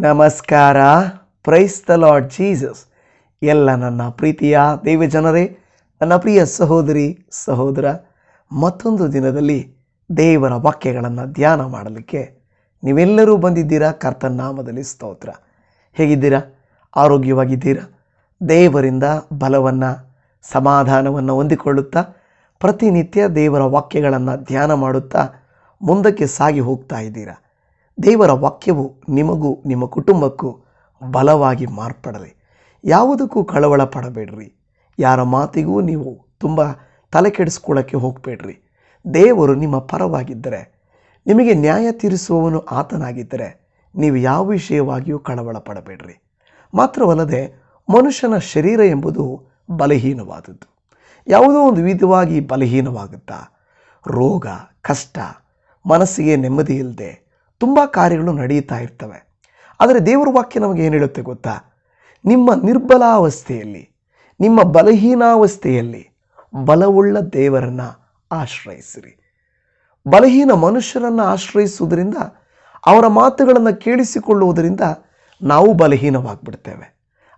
ನಮಸ್ಕಾರ. Price the lord Jesus ಎಲ್ಲ ನನ್ನ ಪ್ರೀತಿಯ ದೇವ ಜನರೇ, ನನ್ನ ಪ್ರಿಯ ಸಹೋದರಿ, ಸಹೋದರ, ಮತ್ತೊಂದು ದಿನದಲ್ಲಿ ದೇವರ ವಾಕ್ಯಗಳನ್ನು ಧ್ಯಾನ ಮಾಡಲಿಕ್ಕೆ ನೀವೆಲ್ಲರೂ ಬಂದಿದ್ದೀರಾ? ಕರ್ತನ ನಾಮದಲ್ಲಿ ಸ್ತೋತ್ರ. ಹೇಗಿದ್ದೀರಾ? ಆರೋಗ್ಯವಾಗಿದ್ದೀರಾ? ದೇವರಿಂದ ಬಲವನ್ನು, ಸಮಾಧಾನವನ್ನು ಹೊಂದಿಕೊಳ್ಳುತ್ತಾ, ಪ್ರತಿನಿತ್ಯ ದೇವರ ವಾಕ್ಯಗಳನ್ನು ಧ್ಯಾನ ಮಾಡುತ್ತಾ, ಮುಂದಕ್ಕೆ ಸಾಗಿ ಹೋಗ್ತಾ ಇದ್ದೀರಾ? ದೇವರ ವಾಕ್ಯವು ನಿಮಗೂ ನಿಮ್ಮ ಕುಟುಂಬಕ್ಕೂ ಬಲವಾಗಿ ಮಾರ್ಪಡಲಿ. ಯಾವುದಕ್ಕೂ ಕಳವಳ ಪಡಬೇಡ್ರಿ ಯಾರ ಮಾತಿಗೂ ನೀವು ತುಂಬ ತಲೆ ಕೆಡಿಸ್ಕೊಳ್ಳೋಕ್ಕೆ ಹೋಗಬೇಡ್ರಿ. ದೇವರು ನಿಮ್ಮ ಪರವಾಗಿದ್ದರೆ, ನಿಮಗೆ ನ್ಯಾಯ ತೀರಿಸುವವನು ಆತನಾಗಿದ್ದರೆ, ನೀವು ಯಾವ ವಿಷಯವಾಗಿಯೂ ಕಳವಳ ಪಡಬೇಡ್ರಿ ಮಾತ್ರವಲ್ಲದೆ, ಮನುಷ್ಯನ ಶರೀರ ಎಂಬುದು ಬಲಹೀನವಾದದ್ದು. ಯಾವುದೋ ಒಂದು ವಿಧವಾಗಿ ಬಲಹೀನವಾಗುತ್ತಾ, ರೋಗ, ಕಷ್ಟ, ಮನಸ್ಸಿಗೆ ನೆಮ್ಮದಿ ಇಲ್ಲದೆ ತುಂಬ ಕಾರ್ಯಗಳು ನಡೆಯುತ್ತಾ ಇರ್ತವೆ. ಆದರೆ ದೇವರ ವಾಕ್ಯ ನಮಗೆ ಏನು ಹೇಳುತ್ತೆ ಗೊತ್ತಾ? ನಿಮ್ಮ ನಿರ್ಬಲಾವಸ್ಥೆಯಲ್ಲಿ, ನಿಮ್ಮ ಬಲಹೀನಾವಸ್ಥೆಯಲ್ಲಿ ಬಲವುಳ್ಳ ದೇವರನ್ನು ಆಶ್ರಯಿಸಿರಿ. ಬಲಹೀನ ಮನುಷ್ಯರನ್ನು ಆಶ್ರಯಿಸುವುದರಿಂದ, ಅವರ ಮಾತುಗಳನ್ನು ಕೇಳಿಸಿಕೊಳ್ಳುವುದರಿಂದ ನಾವು ಬಲಹೀನವಾಗ್ಬಿಡ್ತೇವೆ.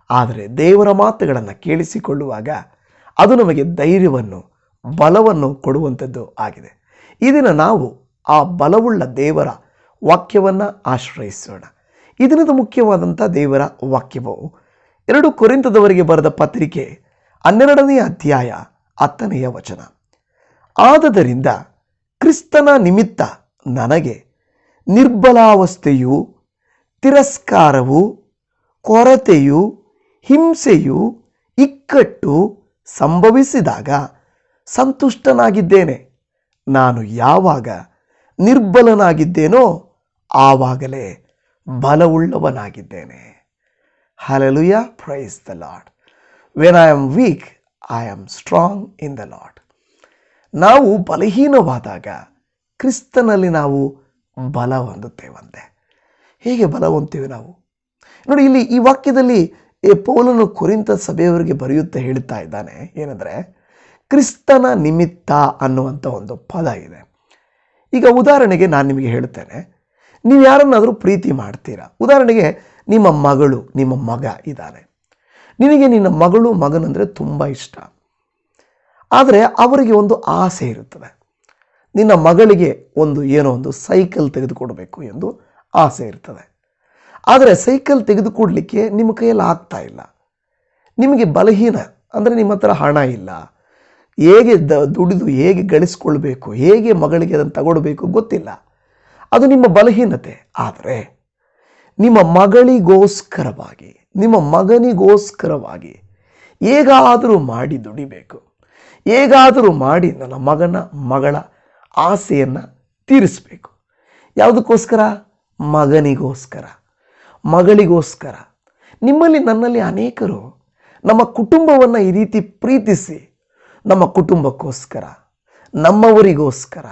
ಆದರೆ ದೇವರ ಮಾತುಗಳನ್ನು ಕೇಳಿಸಿಕೊಳ್ಳುವಾಗ ಅದು ನಮಗೆ ಧೈರ್ಯವನ್ನು, ಬಲವನ್ನು ಕೊಡುವಂಥದ್ದು ಆಗಿದೆ. ಇದನ್ನು ದಿನ ನಾವು ಆ ಬಲವುಳ್ಳ ದೇವರ ವಾಕ್ಯವನ್ನು ಆಶ್ರಯಿಸೋಣ. ಇದರಿಂದ ಮುಖ್ಯವಾದಂಥ ದೇವರ ವಾಕ್ಯವು ಎರಡು ಕೊರಿಂತದವರಿಗೆ ಬರೆದ ಪತ್ರಿಕೆ ಹನ್ನೆರಡನೆಯ ಅಧ್ಯಾಯ ಹತ್ತನೆಯ ವಚನ. ಆದದರಿಂದ ಕ್ರಿಸ್ತನ ನಿಮಿತ್ತ ನನಗೆ ನಿರ್ಬಲಾವಸ್ಥೆಯು, ತಿರಸ್ಕಾರವು, ಕೊರತೆಯು, ಹಿಂಸೆಯು ಇಕ್ಕಟ್ಟು ಸಂಭವಿಸಿದಾಗ ಸಂತುಷ್ಟನಾಗಿದ್ದೇನೆ. ನಾನು ಯಾವಾಗ ನಿರ್ಬಲನಾಗಿದ್ದೇನೋ ಆವಾಗಲೇ ಬಲವುಳ್ಳವನಾಗಿದ್ದೇನೆ. Hallelujah praise the Lord when I am weak I am strong in the Lord ನಾವು ಬಲಹೀನವಾದಾಗ ಕ್ರಿಸ್ತನಲ್ಲಿ ನಾವು ಬಲ ಹೊಂದುತ್ತೇವಂತೆ. ಹೇಗೆ ಬಲ ಹೊಂದ್ತೇವೆ ನಾವು? ನೋಡಿ, ಇಲ್ಲಿ ಈ ವಾಕ್ಯದಲ್ಲಿ ಪೌಲನು ಕುರಿತ ಸಭೆಯವರಿಗೆ ಬರೆಯುತ್ತಾ ಹೇಳ್ತಾ ಇದ್ದಾನೆ. ಏನಂದರೆ, ಕ್ರಿಸ್ತನ ನಿಮಿತ್ತ ಅನ್ನುವಂಥ ಒಂದು ಪದ ಇದೆ. ಈಗ ಉದಾಹರಣೆಗೆ ನಾನು ನಿಮಗೆ ಹೇಳ್ತೇನೆ. ನೀವು ಯಾರನ್ನಾದರೂ ಪ್ರೀತಿ ಮಾಡ್ತೀರಾ? ಉದಾಹರಣೆಗೆ ನಿಮ್ಮ ಮಗಳು, ನಿಮ್ಮ ಮಗ ಇದ್ದಾರೆ. ನಿನಗೆ ನಿನ್ನ ಮಗಳು, ಮಗನಂದರೆ ತುಂಬ ಇಷ್ಟ. ಆದರೆ ಅವರಿಗೆ ಒಂದು ಆಸೆ ಇರುತ್ತದೆ. ನಿನ್ನ ಮಗಳಿಗೆ ಒಂದು ಏನೋ ಒಂದು ಸೈಕಲ್ ತೆಗೆದುಕೊಡಬೇಕು ಎಂದು ಆಸೆ ಇರ್ತದೆ. ಆದರೆ ಸೈಕಲ್ ತೆಗೆದುಕೊಡಲಿಕ್ಕೆ ನಿಮ್ಮ ಕೈಯಲ್ಲಿ ಆಗ್ತಾ ಇಲ್ಲ. ನಿಮಗೆ ಬಲಹೀನ, ಅಂದರೆ ನಿಮ್ಮ ಹತ್ರ ಹಣ ಇಲ್ಲ. ಹೇಗೆ ದುಡಿದು ಹೇಗೆ ಗಳಿಸ್ಕೊಳ್ಬೇಕು, ಹೇಗೆ ಮಗಳಿಗೆ ಅದನ್ನು ತಗೊಳ್ಬೇಕು ಗೊತ್ತಿಲ್ಲ. ಅದು ನಿಮ್ಮ ಬಲಹೀನತೆ. ಆದರೆ ನಿಮ್ಮ ಮಗಳಿಗೋಸ್ಕರವಾಗಿ, ನಿಮ್ಮ ಮಗನಿಗೋಸ್ಕರವಾಗಿ ಹೇಗಾದರೂ ಮಾಡಿ ದುಡಿಬೇಕು. ಹೇಗಾದರೂ ಮಾಡಿ ನನ್ನ ಮಗನ, ಮಗಳ ಆಸೆಯನ್ನು ತೀರಿಸಬೇಕು. ಯಾವುದಕ್ಕೋಸ್ಕರ? ಮಗನಿಗೋಸ್ಕರ. ಮಗಳಿಗೋಸ್ಕರ. ನಿಮ್ಮಲ್ಲಿ ನನ್ನಲ್ಲಿ ಅನೇಕರು ನಮ್ಮ ಕುಟುಂಬವನ್ನು ಈ ರೀತಿ ಪ್ರೀತಿಸಿ ನಮ್ಮ ಕುಟುಂಬಕ್ಕೋಸ್ಕರ, ನಮ್ಮವರಿಗೋಸ್ಕರ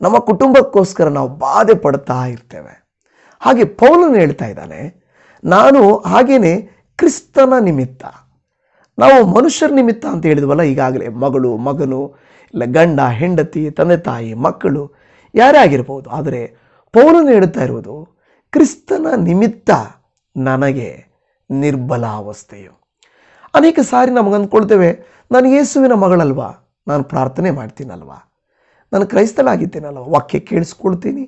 ನಮ್ಮ ಕುಟುಂಬಕ್ಕೋಸ್ಕರ ನಾವು ಬಾಧೆ ಪಡ್ತಾ ಇರ್ತೇವೆ. ಹಾಗೆ ಪೌಲನು ಹೇಳ್ತಾ ಇದ್ದಾನೆ, ನಾನು ಹಾಗೇನೆ ಕ್ರಿಸ್ತನ ನಿಮಿತ್ತ, ನಾವು ಮನುಷ್ಯರ ನಿಮಿತ್ತ ಅಂತ ಹೇಳಿದ್ವಲ್ಲ, ಈಗಾಗಲೇ ಮಗಳು, ಮಗನು, ಇಲ್ಲ ಗಂಡ, ಹೆಂಡತಿ, ತಂದೆ ತಾಯಿ, ಮಕ್ಕಳು ಯಾರೇ ಆಗಿರ್ಬೋದು ಆದರೆ ಪೌಲನು ಹೇಳ್ತಾ ಇರುವುದು, ಕ್ರಿಸ್ತನ ನಿಮಿತ್ತ ನನಗೆ ನಿರ್ಬಲಾವಸ್ಥೆಯು ಅನೇಕ ಸಾರಿ ನಮಗೆ ಅಂದ್ಕೊಳ್ತೇವೆ, ನಾನು ಯೇಸುವಿನ ಮಗಳಲ್ವಾ, ನಾನು ಪ್ರಾರ್ಥನೆ ಮಾಡ್ತೀನಲ್ವಾ? ನಾನು ಕ್ರೈಸ್ತನಾಗಿದ್ದೇನಲ್ಲ ವಾಕ್ಯ ಕೇಳಿಸ್ಕೊಳ್ತೀನಿ,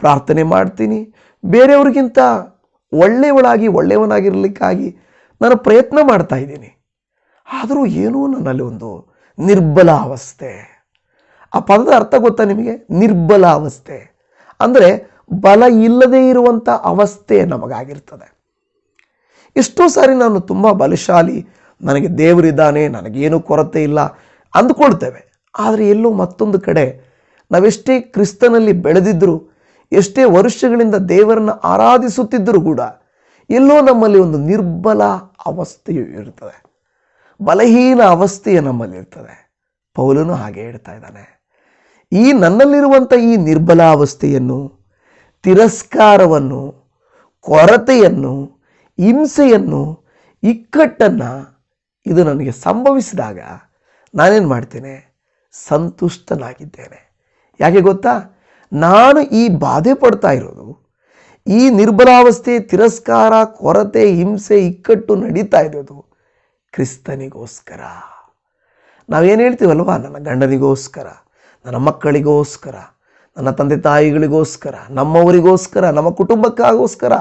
ಪ್ರಾರ್ಥನೆ ಮಾಡ್ತೀನಿ. ಬೇರೆಯವ್ರಿಗಿಂತ ಒಳ್ಳೆಯವಳಾಗಿ, ಒಳ್ಳೆಯವನಾಗಿರಲಿಕ್ಕಾಗಿ ನಾನು ಪ್ರಯತ್ನ ಮಾಡ್ತಾ ಇದ್ದೀನಿ. ಆದರೂ ಏನೋ ನನ್ನಲ್ಲಿ ಒಂದು ನಿರ್ಬಲ ಅವಸ್ಥೆ. ಆ ಪದದ ಅರ್ಥ ಗೊತ್ತಾ ನಿಮಗೆ? ನಿರ್ಬಲ ಅವಸ್ಥೆ. ಅಂದರೆ ಬಲ ಇಲ್ಲದೇ ಇರುವಂಥ ಅವಸ್ಥೆ ನಮಗಾಗಿರ್ತದೆ. ಎಷ್ಟೋ ಸಾರಿ ನಾನು ತುಂಬ ಬಲಶಾಲಿ, ನನಗೆ ದೇವರಿದ್ದಾನೆ, ನನಗೇನು ಕೊರತೆ ಇಲ್ಲ ಅಂದ್ಕೊಳ್ತೇವೆ. ಆದರೆ ಎಲ್ಲೋ ಮತ್ತೊಂದು ಕಡೆ ನಾವೆಷ್ಟೇ ಕ್ರಿಸ್ತನಲ್ಲಿ ಬೆಳೆದಿದ್ದರೂ, ಎಷ್ಟೇ ವರ್ಷಗಳಿಂದ ದೇವರನ್ನು ಆರಾಧಿಸುತ್ತಿದ್ದರೂ ಕೂಡ, ಎಲ್ಲೋ ನಮ್ಮಲ್ಲಿ ಒಂದು ನಿರ್ಬಲ ಅವಸ್ಥೆಯು ಇರ್ತದೆ ಬಲಹೀನ ಅವಸ್ಥೆಯು ನಮ್ಮಲ್ಲಿ ಇರ್ತದೆ. ಪೌಲನು ಹಾಗೆ ಹೇಳ್ತಾ ಇದ್ದಾನೆ. ಈ ನನ್ನಲ್ಲಿರುವಂಥ ಈ ನಿರ್ಬಲಾವಸ್ಥೆಯನ್ನು ತಿರಸ್ಕಾರವನ್ನು, ಕೊರತೆಯನ್ನು, ಹಿಂಸೆಯನ್ನು, ಇಕ್ಕಟ್ಟನ್ನು ಇದು ನನಗೆ ಸಂಭವಿಸಿದಾಗ ನಾನೇನು ಮಾಡ್ತೇನೆ? ಸಂತುಷ್ಟನಾಗಿದ್ದೇನೆ. ಯಾಕೆ ಗೊತ್ತಾ? ನಾನು ಈ ಬಾಧೆ ಪಡ್ತಾ ಇರೋದು, ಈ ನಿರ್ಬಲಾವಸ್ಥೆ, ತಿರಸ್ಕಾರ, ಕೊರತೆ, ಹಿಂಸೆ, ಇಕ್ಕಟ್ಟು ನಡೀತಾ ಇರೋದು ಕ್ರಿಸ್ತನಿಗೋಸ್ಕರ. ನಾವೇನು ಹೇಳ್ತೀವಲ್ವ? ನನ್ನ ಗಂಡನಿಗೋಸ್ಕರ, ನನ್ನ ಮಕ್ಕಳಿಗೋಸ್ಕರ, ನನ್ನ ತಂದೆ ತಾಯಿಗಳಿಗೋಸ್ಕರ, ನಮ್ಮವರಿಗೋಸ್ಕರ, ನಮ್ಮ ಕುಟುಂಬಕ್ಕಾಗೋಸ್ಕರ.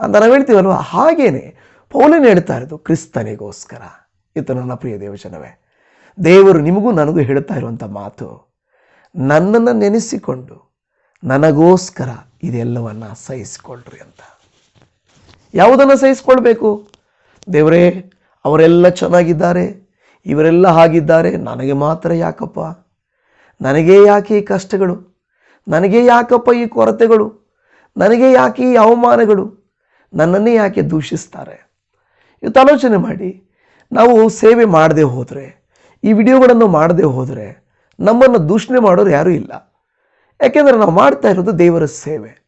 ಅಂತ ನಾವು ಹೇಳ್ತೀವಲ್ವ? ಹಾಗೇನೆ ಪೌಲನ್ ಹೇಳ್ತಾ ಇರೋದು ಕ್ರಿಸ್ತನಿಗೋಸ್ಕರ. ಇದು ನನ್ನ ಪ್ರಿಯ ದೇವಜನವೇ, ದೇವರು ನಿಮಗೂ ನನಗೂ ಹೇಳ್ತಾ ಇರುವಂಥ ಮಾತು. ನನ್ನನ್ನು ನೆನೆಸಿಕೊಂಡು ನನಗೋಸ್ಕರ ಇದೆಲ್ಲವನ್ನು ಸಹಿಸಿಕೊಳ್ಳ್ರಿ ಅಂತ. ಯಾವುದನ್ನು ಸಹಿಸ್ಕೊಳ್ಬೇಕು? ದೇವರೇ, ಅವರೆಲ್ಲ ಚೆನ್ನಾಗಿದ್ದಾರೆ, ಇವರೆಲ್ಲ ಹಾಗಿದ್ದಾರೆ, ನನಗೆ ಮಾತ್ರ ಯಾಕಪ್ಪ? ನನಗೆ ಯಾಕೆ ಈ ಕಷ್ಟಗಳು? ನನಗೆ ಯಾಕಪ್ಪ ಈ ಕೊರತೆಗಳು? ನನಗೆ ಯಾಕೆ ಈ ಅವಮಾನಗಳು? ನನ್ನನ್ನೇ ಯಾಕೆ ದೂಷಿಸ್ತಾರೆ? ಇವತ್ತು ಆಲೋಚನೆ ಮಾಡಿ, ನಾವು ಸೇವೆ ಮಾಡದೆ ಹೋದರೆ, ಈ ವಿಡಿಯೋಗಳನ್ನು ಮಾಡದೆ ಹೋದರೆ ನಮ್ಮನ್ನು ದೂಷಣೆ ಮಾಡೋರು ಯಾರೂ ಇಲ್ಲ. ಯಾಕೆಂದರೆ ನಾವು ಮಾಡ್ತಾ ಇರೋದು ದೇವರ ಸೇವೆ.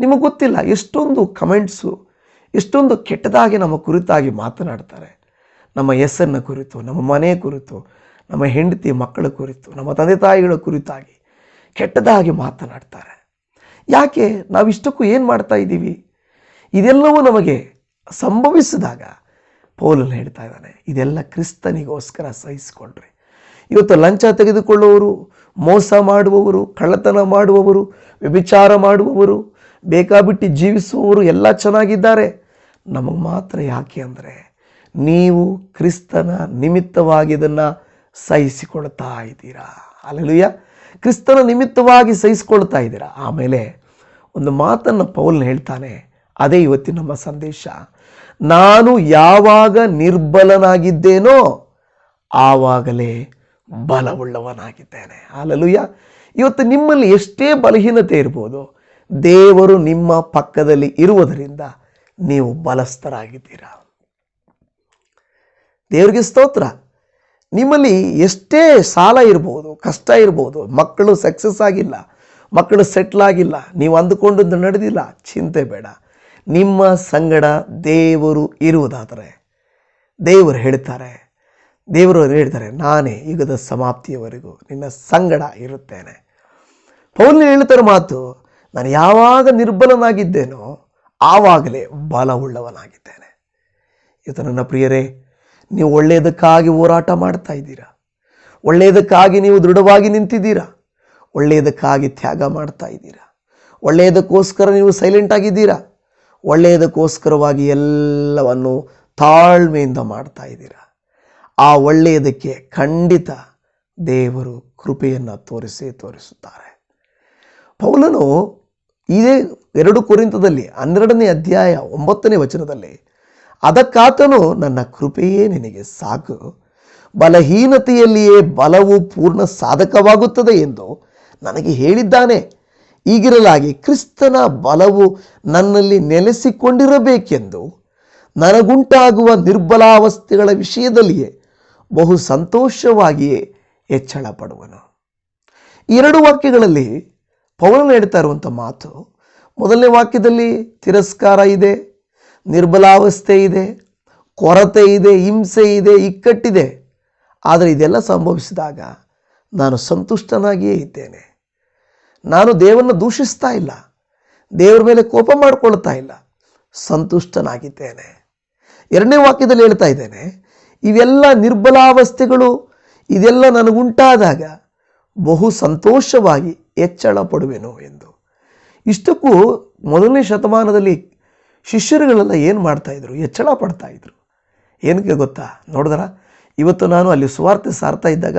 ನಿಮಗೆ ಗೊತ್ತಿಲ್ಲ, ಎಷ್ಟೊಂದು ಕಮೆಂಟ್ಸು, ಎಷ್ಟೊಂದು ಕೆಟ್ಟದಾಗಿ ನಮ್ಮ ಕುರಿತಾಗಿ ಮಾತನಾಡ್ತಾರೆ. ನಮ್ಮ ಹೆಸರನ್ನ ಕುರಿತು, ನಮ್ಮ ಮನೆ ಕುರಿತು, ನಮ್ಮ ಹೆಂಡತಿ ಮಕ್ಕಳ ಕುರಿತು, ನಮ್ಮ ತಂದೆ ತಾಯಿಗಳ ಕುರಿತಾಗಿ ಕೆಟ್ಟದಾಗಿ ಮಾತನಾಡ್ತಾರೆ. ಯಾಕೆ? ನಾವಿಷ್ಟಕ್ಕೂ ಏನು ಮಾಡ್ತಾ ಇದ್ದೀವಿ? ಇದೆಲ್ಲವೂ ನಮಗೆ ಸಂಭವಿಸಿದಾಗ ಪೌಲನ್ನು ಹೇಳ್ತಾ ಇದ್ದಾನೆ, ಇದೆಲ್ಲ ಕ್ರಿಸ್ತನಿಗೋಸ್ಕರ ಸಹಿಸಿಕೊಂಡ್ರಿ. ಇವತ್ತು ಲಂಚ ತೆಗೆದುಕೊಳ್ಳುವವರು, ಮೋಸ ಮಾಡುವವರು, ಕಳ್ಳತನ ಮಾಡುವವರು, ವ್ಯಭಿಚಾರ ಮಾಡುವವರು ಬೇಕಾಬಿಟ್ಟು ಜೀವಿಸುವವರು ಎಲ್ಲ ಚೆನ್ನಾಗಿದ್ದಾರೆ. ನಮಗೆ ಮಾತ್ರ ಯಾಕೆ ಅಂದರೆ ನೀವು ಕ್ರಿಸ್ತನ ನಿಮಿತ್ತವಾಗಿ ಇದನ್ನು ಸಹಿಸಿಕೊಳ್ತಾ ಇದ್ದೀರಾ. ಅಲ್ಲಿಯ ಕ್ರಿಸ್ತನ ನಿಮಿತ್ತವಾಗಿ ಸಹಿಸಿಕೊಳ್ತಾ ಇದ್ದೀರಾ. ಆಮೇಲೆ ಒಂದು ಮಾತನ್ನು ಪೌಲ್ನ ಹೇಳ್ತಾನೆ, ಅದೇ ಇವತ್ತಿನ ನಮ್ಮ ಸಂದೇಶ. ನಾನು ಯಾವಾಗ ನಿರ್ಬಲನಾಗಿದ್ದೇನೋ ಆವಾಗಲೇ ಬಲವುಳ್ಳವನಾಗಿದ್ದೇನೆ. ಅಲ್ಲಲುಯ್ಯ ಇವತ್ತು ನಿಮ್ಮಲ್ಲಿ ಎಷ್ಟೇ ಬಲಹೀನತೆ ಇರ್ಬೋದು, ದೇವರು ನಿಮ್ಮ ಪಕ್ಕದಲ್ಲಿ ಇರುವುದರಿಂದ ನೀವು ಬಲಸ್ಥರಾಗಿದ್ದೀರಾ? ದೇವರಿಗೆ ಸ್ತೋತ್ರ. ನಿಮ್ಮಲ್ಲಿ ಎಷ್ಟೇ ಸಾಲ ಇರ್ಬೋದು, ಕಷ್ಟ ಇರ್ಬೋದು, ಮಕ್ಕಳು ಸಕ್ಸಸ್ ಆಗಿಲ್ಲ, ಮಕ್ಕಳು ಸೆಟ್ಲ್ ಆಗಿಲ್ಲ, ನೀವು ಅಂದುಕೊಂಡದ್ದು ನಡೆದಿಲ್ಲ, ಚಿಂತೆ ಬೇಡ. ನಿಮ್ಮ ಸಂಗಡ ದೇವರು ಇರುವುದಾದರೆ ದೇವರು ಹೇಳ್ತಾರೆ ದೇವರು ಹೇಳ್ತಾರೆ, ನಾನೇ ಯುಗದ ಸಮಾಪ್ತಿಯವರೆಗೂ ನಿನ್ನ ಸಂಗಡ ಇರುತ್ತೇನೆ. ಪೌಲ್ ಹೇಳ್ತಾರೆ ಮಾತು, ನಾನು ಯಾವಾಗ ನಿರ್ಬಲನಾಗಿದ್ದೇನೋ ಆವಾಗಲೇ ಬಲವುಳ್ಳವನಾಗಿದ್ದೇನೆ. ಇವತ್ತು ನನ್ನ ಪ್ರಿಯರೇ, ನೀವು ಒಳ್ಳೆಯದಕ್ಕಾಗಿ ಹೋರಾಟ ಮಾಡ್ತಾ ಇದ್ದೀರಾ? ಒಳ್ಳೆಯದಕ್ಕಾಗಿ ನೀವು ದೃಢವಾಗಿ ನಿಂತಿದ್ದೀರಾ? ಒಳ್ಳೆಯದಕ್ಕಾಗಿ ತ್ಯಾಗ ಮಾಡ್ತಾ ಇದ್ದೀರಾ? ಒಳ್ಳೆಯದಕ್ಕೋಸ್ಕರ ನೀವು ಸೈಲೆಂಟ್ ಆಗಿದ್ದೀರಾ? ಒಳ್ಳೆಯದಕ್ಕೋಸ್ಕರವಾಗಿ ಎಲ್ಲವನ್ನು ತಾಳ್ಮೆಯಿಂದ ಮಾಡ್ತಾ ಇದ್ದೀರಾ? ಆ ಒಳ್ಳೆಯದಕ್ಕೆ ಖಂಡಿತ ದೇವರು ಕೃಪೆಯನ್ನು ತೋರಿಸಿ ತೋರಿಸುತ್ತಾರೆ. ಪೌಲನು ಇದೇ ಎರಡು ಕುರಿತದಲ್ಲಿ ಹನ್ನೆರಡನೇ ಅಧ್ಯಾಯ ಒಂಬತ್ತನೇ ವಚನದಲ್ಲಿ, ಅದಕ್ಕಾತನು ನನ್ನ ಕೃಪೆಯೇ ನಿನಗೆ ಸಾಕು, ಬಲಹೀನತೆಯಲ್ಲಿಯೇ ಬಲವು ಪೂರ್ಣ ಸಾಧಕವಾಗುತ್ತದೆ ಎಂದು ನನಗೆ ಹೇಳಿದ್ದಾನೆ. ಈಗಿರಲಾಗಿ ಕ್ರಿಸ್ತನ ಬಲವು ನನ್ನಲ್ಲಿ ನೆಲೆಸಿಕೊಂಡಿರಬೇಕೆಂದು ನನಗುಂಟಾಗುವ ನಿರ್ಬಲಾವಸ್ಥೆಗಳ ವಿಷಯದಲ್ಲಿಯೇ ಬಹು ಸಂತೋಷವಾಗಿಯೇ ಹೆಚ್ಚಳ ಪಡುವನು ಎರಡು ವಾಕ್ಯಗಳಲ್ಲಿ ಪೌಲನು ಹೇಳ್ತಾ ಇರುವಂಥ ಮಾತು, ಮೊದಲನೇ ವಾಕ್ಯದಲ್ಲಿ ತಿರಸ್ಕಾರ ಇದೆ, ನಿರ್ಬಲಾವಸ್ಥೆ ಇದೆ, ಕೊರತೆ ಇದೆ, ಹಿಂಸೆ ಇದೆ, ಇಕ್ಕಟ್ಟಿದೆ. ಆದರೆ ಇದೆಲ್ಲ ಸಂಭವಿಸಿದಾಗ ನಾನು ಸಂತುಷ್ಟನಾಗಿಯೇ ಇದ್ದೇನೆ. ನಾನು ದೇವರನ್ನು ದೂಷಿಸ್ತಾ ಇಲ್ಲ, ದೇವರ ಮೇಲೆ ಕೋಪ ಮಾಡಿಕೊಳ್ತಾ ಇಲ್ಲ, ಸಂತುಷ್ಟನಾಗಿದ್ದೇನೆ. ಎರಡನೇ ವಾಕ್ಯದಲ್ಲಿ ಹೇಳ್ತಾ ಇದ್ದೇನೆ ಇವೆಲ್ಲ ನಿರ್ಬಲಾವಸ್ಥೆಗಳು, ಇದೆಲ್ಲ ನನಗುಂಟಾದಾಗ ಬಹು ಸಂತೋಷವಾಗಿ ಹೆಚ್ಚಳ ಪಡುವೆನು ಎಂದು. ಇಷ್ಟಕ್ಕೂ ಮೊದಲನೇ ಶತಮಾನದಲ್ಲಿ ಶಿಷ್ಯರುಗಳೆಲ್ಲ ಏನು ಮಾಡ್ತಾಯಿದ್ರು ಹೆಚ್ಚಳ ಪಡ್ತಾಯಿದ್ರು ಏನಕ್ಕೆ ಗೊತ್ತಾ? ನೋಡಿದ್ರ? ಇವತ್ತು ನಾನು ಅಲ್ಲಿ ಸುವಾರ್ತೆ ಸಾರ್ತಾ ಇದ್ದಾಗ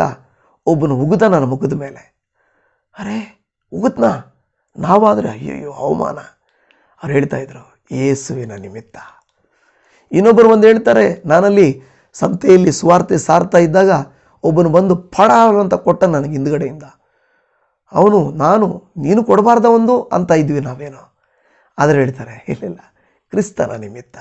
ಒಬ್ಬನು ಉಗಿದ ನನ್ನ ಮುಖದ ಮೇಲೆ. ಅರೆ ಉಗುತ್ನಾ ನಾವಾದರೆ ಅಯ್ಯಯ್ಯೋ, ಅವಮಾನ. ಅವ್ರು ಹೇಳ್ತಾಯಿದ್ರು ಯೇಸುವಿನ ನಿಮಿತ್ತ. ಇನ್ನೊಬ್ಬರು ಒಂದು ಹೇಳ್ತಾರೆ, ನಾನಲ್ಲಿ ಸಂತೆಯಲ್ಲಿ ಸ್ವಾರ್ಥೆ ಸಾರ್ತಾ ಇದ್ದಾಗ ಒಬ್ಬನು ಬಂದು ಪಡ ಅಂತ ಕೊಟ್ಟ ನನಗೆ ಹಿಂದುಗಡೆಯಿಂದ. ಅವನು, ನಾನು, ನೀನು ಕೊಡಬಾರ್ದ ಒಂದು? ಅಂತ ಇದ್ವಿ ನಾವೇನೋ. ಆದರೆ ಹೇಳ್ತಾರೆ, ಇಲ್ಲಿಲ್ಲ, ಕ್ರಿಸ್ತನ ನಿಮಿತ್ತ.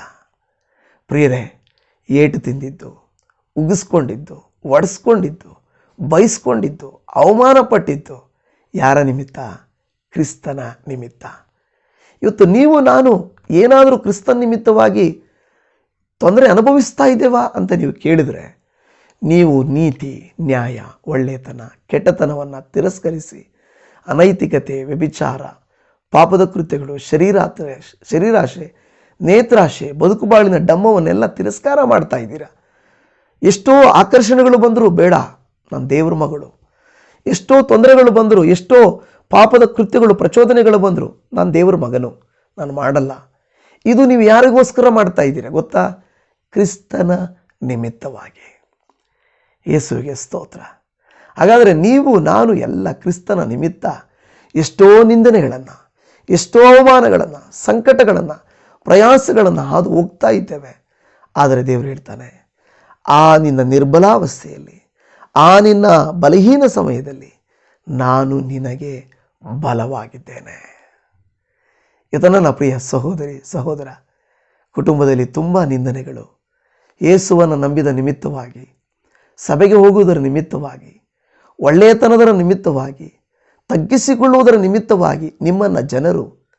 ಪ್ರಿಯರೇ, ಏಟು ತಿಂದಿದ್ದು, ಉಗಿಸ್ಕೊಂಡಿದ್ದು, ಒಡಿಸ್ಕೊಂಡಿದ್ದು ಬಯಸ್ಕೊಂಡಿದ್ದು ಅವಮಾನ ಪಟ್ಟಿದ್ದು ಯಾರ ನಿಮಿತ್ತ? ಕ್ರಿಸ್ತನ ನಿಮಿತ್ತ. ಇವತ್ತು ನೀವು, ನಾನು ಏನಾದರೂ ಕ್ರಿಸ್ತನ ನಿಮಿತ್ತವಾಗಿ ತೊಂದರೆ ಅನುಭವಿಸ್ತಾ ಇದ್ದೇವಾ ಅಂತ ನೀವು ಕೇಳಿದರೆ, ನೀವು ನೀತಿ, ನ್ಯಾಯ ಒಳ್ಳೆಯತನ ಕೆಟ್ಟತನವನ್ನು ತಿರಸ್ಕರಿಸಿ, ಅನೈತಿಕತೆ, ವ್ಯಭಿಚಾರ, ಪಾಪದ ಕೃತ್ಯಗಳು, ಶರೀರಾತ್ರೆ, ಶರೀರಾಶೆ, ನೇತ್ರಾಶೆ ಬದುಕುಬಾಳಿನ ಡಮ್ಮವನ್ನೆಲ್ಲ ತಿರಸ್ಕಾರ ಮಾಡ್ತಾ ಇದ್ದೀರಾ? ಎಷ್ಟೋ ಆಕರ್ಷಣೆಗಳು ಬಂದರೂ ಬೇಡ ನಾನು ದೇವ್ರ ಮಗಳು. ಎಷ್ಟೋ ತೊಂದರೆಗಳು ಬಂದರೂ, ಎಷ್ಟೋ ಪಾಪದ ಕೃತ್ಯಗಳು, ಪ್ರಚೋದನೆಗಳು ಬಂದರೂ ನಾನು ದೇವ್ರ ಮಗನು. ನಾನು ಮಾಡಲ್ಲ. ಇದು ನೀವು ಯಾರಿಗೋಸ್ಕರ ಮಾಡ್ತಾ ಇದ್ದೀರಾ ಗೊತ್ತಾ? ಕ್ರಿಸ್ತನ ನಿಮಿತ್ತವಾಗಿ. ಯೇಸುವಿಗೆ ಸ್ತೋತ್ರ. ಹಾಗಾದರೆ ನೀವು, ನಾನು ಎಲ್ಲ ಕ್ರಿಸ್ತನ ನಿಮಿತ್ತ ಎಷ್ಟೋ ನಿಂದನೆಗಳನ್ನು, ಎಷ್ಟೋ ಅವಮಾನಗಳನ್ನು, ಸಂಕಟಗಳನ್ನು, ಪ್ರಯಾಸಗಳನ್ನು ಹಾದು ಹೋಗ್ತಾ ಇದ್ದೇವೆ. ಆದರೆ ದೇವರು ಹೇಳ್ತಾನೆ, ಆ ನಿನ್ನ ನಿರ್ಬಲಾವಸ್ಥೆಯಲ್ಲಿ, ಆ ನಿನ್ನ ಬಲಹೀನ ಸಮಯದಲ್ಲಿ ನಾನು ನಿನಗೆ ಬಲವಾಗಿದ್ದೇನೆ. ಇದನ್ನು ನನ್ನ ಪ್ರಿಯ ಸಹೋದರಿ, ಸಹೋದರ, ಕುಟುಂಬದಲ್ಲಿ ತುಂಬ ನಿಂದನೆಗಳು ಯೇಸುವನ್ನು ನಂಬಿದ ನಿಮಿತ್ತವಾಗಿ, ಸಭೆಗೆ ಹೋಗುವುದರ ನಿಮಿತ್ತವಾಗಿ, ಒಳ್ಳೆಯತನದರ ನಿಮಿತ್ತವಾಗಿ, ತಗ್ಗಿಸಿಕೊಳ್ಳುವುದರ ನಿಮಿತ್ತವಾಗಿ ನಿಮ್ಮನ್ನು ಜನರು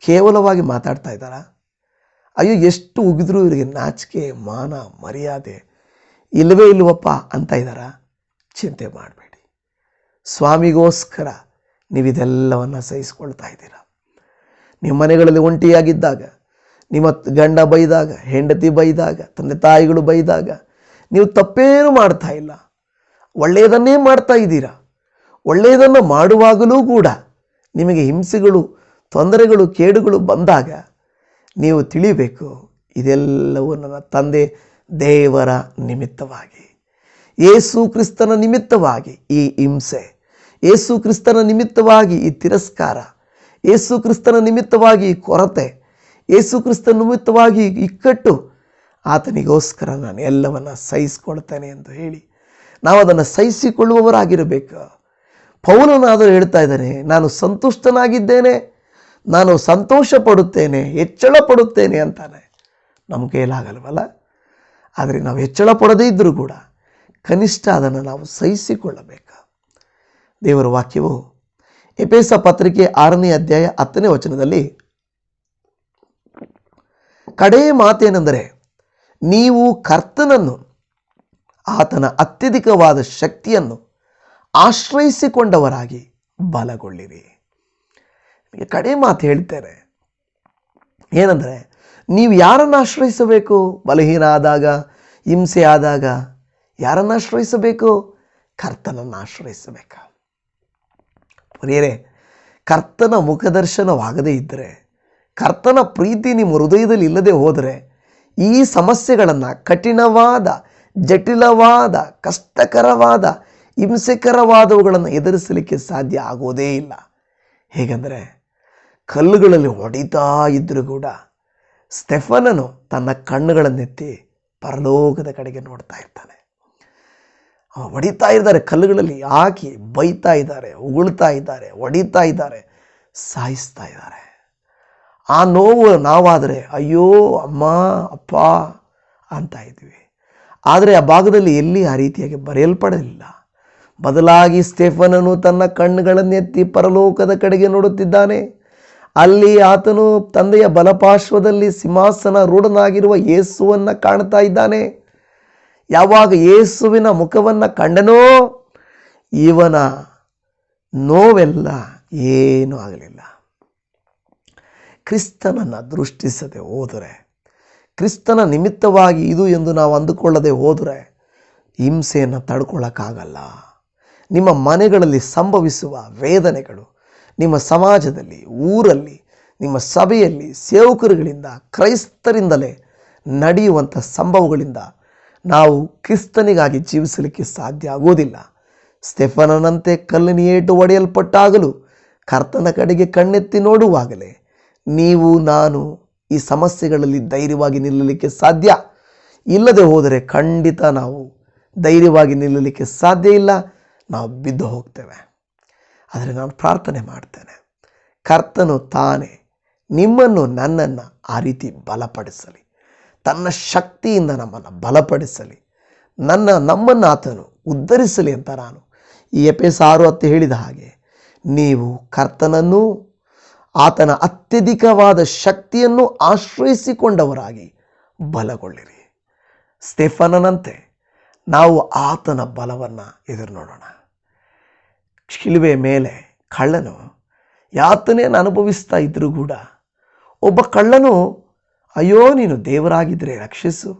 ಕೇವಲವಾಗಿ ಮಾತಾಡ್ತಾ ಇದ್ದಾರಾ? ಅಯ್ಯೋ, ಎಷ್ಟು ಉಗಿದ್ರೂ ಇವರಿಗೆ ನಾಚಿಕೆ, ಮಾನ, ಮರ್ಯಾದೆ. ಇಲ್ಲವೇ ಇಲ್ವಪ್ಪ ಅಂತ ಇದ್ದಾರಾ? ಚಿಂತೆ ಮಾಡಬೇಡಿ. ಸ್ವಾಮಿಗೋಸ್ಕರ ನೀವು ಇದೆಲ್ಲವನ್ನು ಸಹಿಸ್ಕೊಳ್ತಾ ಇದ್ದೀರಾ? ನಿಮ್ಮ ಮನೆಗಳಲ್ಲಿ ಒಂಟಿಯಾಗಿದ್ದಾಗ ನಿಮ್ಮ ಗಂಡ ಬೈದಾಗ, ಹೆಂಡತಿ ಬೈದಾಗ, ತಂದೆ ತಾಯಿಗಳು ಬೈದಾಗ, ನೀವು ತಪ್ಪೇನು ಮಾಡ್ತಾ ಇಲ್ಲ. ಒಳ್ಳೆಯದನ್ನೇ ಮಾಡ್ತಾ ಇದ್ದೀರಾ. ಒಳ್ಳೆಯದನ್ನು ಮಾಡುವಾಗಲೂ ಕೂಡ ನಿಮಗೆ ಹಿಂಸೆಗಳು, ತೊಂದರೆಗಳು, ಕೇಡುಗಳು ಬಂದಾಗ ನೀವು ತಿಳಿಬೇಕು, ಇದೆಲ್ಲವೂ ನನ್ನ ತಂದೆ ದೇವರ ನಿಮಿತ್ತವಾಗಿ. ಏಸು ಕ್ರಿಸ್ತನ ನಿಮಿತ್ತವಾಗಿ ಈ ಹಿಂಸೆ ಏಸು ಕ್ರಿಸ್ತನ ನಿಮಿತ್ತವಾಗಿ ಈ ತಿರಸ್ಕಾರ ಏಸು ಕ್ರಿಸ್ತನ ನಿಮಿತ್ತವಾಗಿ ಈ ಕೊರತೆ ಯೇಸು ಕ್ರಿಸ್ತ ನಿಮಿತ್ತವಾಗಿ ಇಕ್ಕಟ್ಟು. ಆತನಿಗೋಸ್ಕರ ನಾನು ಎಲ್ಲವನ್ನು ಸಹಿಸಿಕೊಳ್ತೇನೆ ಎಂದು ಹೇಳಿ ನಾವು ಅದನ್ನು ಸಹಿಸಿಕೊಳ್ಳುವವರಾಗಿರಬೇಕು. ಪೌಲನಾದರೂ ಹೇಳ್ತಾ ಇದ್ದಾನೆ ನಾನು ಸಂತುಷ್ಟನಾಗಿದ್ದೇನೆ, ನಾನು ಸಂತೋಷ ಪಡುತ್ತೇನೆ ಹೆಚ್ಚಳ ಪಡುತ್ತೇನೆ ಅಂತಾನೆ. ನಮ್ಮ ಕೈಲಾಗಲ್ವಲ್ಲ ಆದರೆ ನಾವು ಹೆಚ್ಚಳ ಪಡದೇ ಇದ್ದರೂ ಕೂಡ ಕನಿಷ್ಠ ಅದನ್ನು ನಾವು ಸಹಿಸಿಕೊಳ್ಳಬೇಕು. ದೇವರ ವಾಕ್ಯವು ಎಪೇಸ ಪತ್ರಿಕೆ ಆರನೇ ಅಧ್ಯಾಯ ಹತ್ತನೇ ವಚನದಲ್ಲಿ ಕಡೇ ಮಾತೇನೆಂದರೆ ನೀವು ಕರ್ತನನ್ನು, ಆತನ ಅತ್ಯಧಿಕವಾದ ಶಕ್ತಿಯನ್ನು ಆಶ್ರಯಿಸಿಕೊಂಡವರಾಗಿ ಬಲಗೊಳ್ಳಿರಿ. ಕಡೆ ಮಾತು ಹೇಳ್ತೇನೆ ಏನಂದರೆ, ನೀವು ಯಾರನ್ನು ಆಶ್ರಯಿಸಬೇಕು? ಬಲಹೀನ ಆದಾಗ ಹಿಂಸೆ ಆದಾಗ ಯಾರನ್ನು ಆಶ್ರಯಿಸಬೇಕು? ಕರ್ತನನ್ನು ಆಶ್ರಯಿಸಬೇಕು? ಪ್ರಿಯರೇ ಕರ್ತನ ಮುಖದರ್ಶನವಾಗದೇ ಇದ್ದರೆ ಕರ್ತನ ಪ್ರೀತಿ ನಿಮ್ಮ ಹೃದಯದಲ್ಲಿ ಇಲ್ಲದೆ ಹೋದರೆ ಈ ಸಮಸ್ಯೆಗಳನ್ನು ಕಠಿಣವಾದ, ಜಟಿಲವಾದ, ಕಷ್ಟಕರವಾದ, ಹಿಂಸೆಕರವಾದವುಗಳನ್ನು ಎದುರಿಸಲಿಕ್ಕೆ ಸಾಧ್ಯ ಆಗೋದೇ ಇಲ್ಲ. ಹೇಗೆಂದರೆ ಕಲ್ಲುಗಳಲ್ಲಿ ಹೊಡಿತಾ ಇದ್ದರೂ ಕೂಡ ಸ್ಟೆಫನನು ತನ್ನ ಕಣ್ಣುಗಳನ್ನೆತ್ತಿ ಪರಲೋಕದ ಕಡೆಗೆ ನೋಡ್ತಾ ಇರ್ತಾನೆ. ಹೊಡಿತಾ ಇದ್ದಾರೆ, ಕಲ್ಲುಗಳಲ್ಲಿ ಹಾಕಿ ಬೈತಾ ಇದ್ದಾರೆ, ಉಗುಳ್ತಾ ಇದ್ದಾರೆ, ಹೊಡಿತಾ ಇದ್ದಾರೆ, ಸಾಯಿಸ್ತಾ ಇದ್ದಾರೆ. ಆ ನೋವು ನಾವಾದರೆ, ಅಯ್ಯೋ, ಅಮ್ಮ, ಅಪ್ಪ ಅಂತ ಇದ್ವಿ. ಆದರೆ ಆ ಭಾಗದಲ್ಲಿ ಎಲ್ಲಿ ಆ ರೀತಿಯಾಗಿ ಬರೆಯಲ್ಪಡಲಿಲ್ಲ. ಬದಲಾಗಿ ಸ್ಟೆಫನನು ತನ್ನ ಕಣ್ಣುಗಳನ್ನೆತ್ತಿ ಪರಲೋಕದ ಕಡೆಗೆ ನೋಡುತ್ತಿದ್ದಾನೆ. ಅಲ್ಲಿ ಆತನು ತಂದೆಯ ಬಲಪಾರ್ಶ್ವದಲ್ಲಿ ಸಿಂಹಾಸನ ರೂಢನಾಗಿರುವ ಯೇಸುವನ್ನು ಕಾಣ್ತಾ ಇದ್ದಾನೆ. ಯಾವಾಗ ಯೇಸುವಿನ ಮುಖವನ್ನು ಕಂಡನೋ ಇವನ ನೋವೆಲ್ಲ ಏನೂ ಆಗಲಿಲ್ಲ. ಕ್ರಿಸ್ತನನ್ನು ದೃಷ್ಟಿಸದೆ ಹೋದರೆ, ಕ್ರಿಸ್ತನ ನಿಮಿತ್ತವಾಗಿ ಇದು ಎಂದು ನಾವು ಅಂದುಕೊಳ್ಳದೆ ಹೋದರೆ ಹಿಂಸೆಯನ್ನು ತಡ್ಕೊಳ್ಳೋಕ್ಕಾಗಲ್ಲ ನಿಮ್ಮ ಮನೆಗಳಲ್ಲಿ ಸಂಭವಿಸುವ ವೇದನೆಗಳು, ನಿಮ್ಮ ಸಮಾಜದಲ್ಲಿ, ಊರಲ್ಲಿ, ನಿಮ್ಮ ಸಭೆಯಲ್ಲಿ ಸೇವಕರುಗಳಿಂದ, ಕ್ರೈಸ್ತರಿಂದಲೇ ನಡೆಯುವಂಥ ಸಂಭವಗಳಿಂದ ನಾವು ಕ್ರಿಸ್ತನಿಗಾಗಿ ಜೀವಿಸಲಿಕ್ಕೆ ಸಾಧ್ಯ ಆಗೋದಿಲ್ಲ ಸ್ಟೆಫನನಂತೆ ಕಲ್ಲಿನ ಏಟು ಒಡೆಯಲ್ಪಟ್ಟಾಗಲೂ ಕರ್ತನ ಕಡೆಗೆ ಕಣ್ಣೆತ್ತಿ ನೋಡುವಾಗಲೇ ನೀವು, ನಾನು ಈ ಸಮಸ್ಯೆಗಳಲ್ಲಿ ಧೈರ್ಯವಾಗಿ ನಿಲ್ಲಲಿಕ್ಕೆ ಸಾಧ್ಯ? ಇಲ್ಲದೆ ಹೋದರೆ ಖಂಡಿತ ನಾವು ಧೈರ್ಯವಾಗಿ ನಿಲ್ಲಲಿಕ್ಕೆ ಸಾಧ್ಯ ಇಲ್ಲ. ನಾವು ಬಿದ್ದು ಹೋಗ್ತೇವೆ. ಆದರೆ ನಾನು ಪ್ರಾರ್ಥನೆ ಮಾಡ್ತೇನೆ. ಕರ್ತನು ತಾನೇ ನಿಮ್ಮನ್ನು ನನ್ನನ್ನು ಆ ರೀತಿ ಬಲಪಡಿಸಲಿ. ತನ್ನ ಶಕ್ತಿಯಿಂದ ನಮ್ಮನ್ನು ಬಲಪಡಿಸಲಿ. ನನ್ನ, ನಮ್ಮನ್ನು ಆತನು ಉದ್ಧರಿಸಲಿ ಅಂತ ನಾನು ಈ ಎಪೆಸ್ ಆರು ಹತ್ತು ಹೇಳಿದ ಹಾಗೆ, ನೀವು ಕರ್ತನನ್ನು ಆತನ ಅತ್ಯಧಿಕವಾದ ಶಕ್ತಿಯನ್ನು ಆಶ್ರಯಿಸಿಕೊಂಡವರಾಗಿ ಬಲಗೊಳ್ಳಿರಿ. ಸ್ಟೆಫನನಂತೆ ನಾವು ಆತನ ಬಲವನ್ನು ಎದುರು ನೋಡೋಣ ಶಿಲುವೆ ಮೇಲೆ ಕಳ್ಳನು ಯಾತನೆಯನ್ನು ಅನುಭವಿಸ್ತಾ ಇದ್ದರೂ ಕೂಡ ಒಬ್ಬ ಕಳ್ಳನು, ಅಯ್ಯೋ, ನೀನು ದೇವರಾಗಿದ್ದರೆ ರಕ್ಷಿಸು,